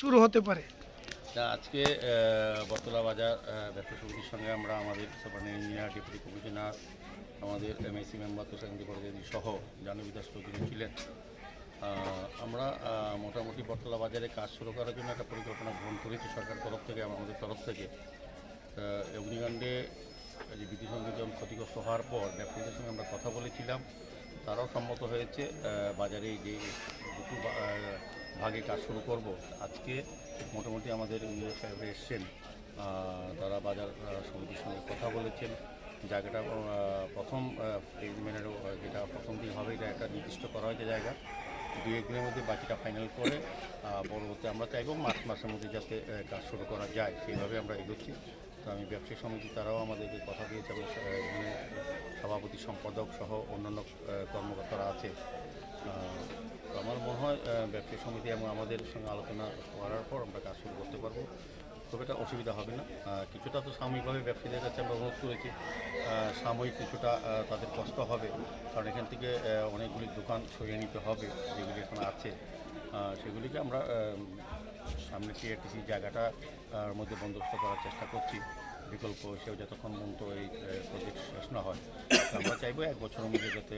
শুরু হতে পারে। আজকে বতলা বাজার ব্যবসা সমিতির সঙ্গে আমরা আমাদের ইঞ্জিনিয়ার, ডেপুটি কমিশনার, আমাদের এমএসি মেম্বার তুষারকান্তি ভট্টাচার্য সহ জানবী দাস চৌধুরী ছিলেন। আমরা মোটামুটি বটতলা বাজারে কাজ শুরু করার জন্য একটা পরিকল্পনা গ্রহণ করেছি সরকার তরফ থেকে, আমাদের তরফ থেকে। অগ্নিকাণ্ডে যে সংযোগ যখন ক্ষতিগ্রস্ত হওয়ার পর ব্যবসায়ীদের সঙ্গে আমরা কথা বলেছিলাম। তারাও সম্মত হয়েছে বাজারে যে দুটো ভাগে কাজ শুরু করব। আজকে মোটামুটি আমাদের ইঞ্জিনিয়ার সাহেব এসছেন। তারা বাজার সমিতির সঙ্গে কথা বলেছেন। জায়গাটা প্রথম এগ্রিমেন্টের যেটা প্রথম দিন হবে, এটা একটা নির্দিষ্ট করা হয়েছে জায়গা। দুই একদিনের মধ্যে বাকিটা ফাইনাল করে পরবর্তী আমরা চাইব মার্চ মাসের মধ্যে যাতে কাজ শুরু করা যায়। সেইভাবে আমরা এগোচ্ছি। তো আমি ব্যবসায়ী সমিতি, তারাও আমাদেরকে কথা দিয়েছে এবং সভাপতি, সম্পাদক সহ অন্যান্য কর্মকর্তারা আছে। মনে হয় ব্যবসায়ী সমিতি এবং আমাদের সঙ্গে আলোচনা করার পর আমরা কাজ শুরু করতে পারব। খুব একটা অসুবিধা হবে না। কিছুটা তো সাময়িকভাবে ব্যবসায়ীদের কাছে আমরা অনুরোধ করেছি। সাময়িক কিছুটা তাদের কষ্ট হবে। কারণ এখান থেকে অনেকগুলি দোকান সরিয়ে নিতে হবে। যেগুলি এখন আছে সেগুলিকে আমরা সামনে টিআরটিসি জায়গাটা মধ্যে বন্দোবস্ত করার চেষ্টা করছি। বিকল্প হিসেবে যতক্ষণ পর্যন্ত এই প্রজেক্ট শেষ না হয়। আমরা চাইব এক বছরের মধ্যে যাতে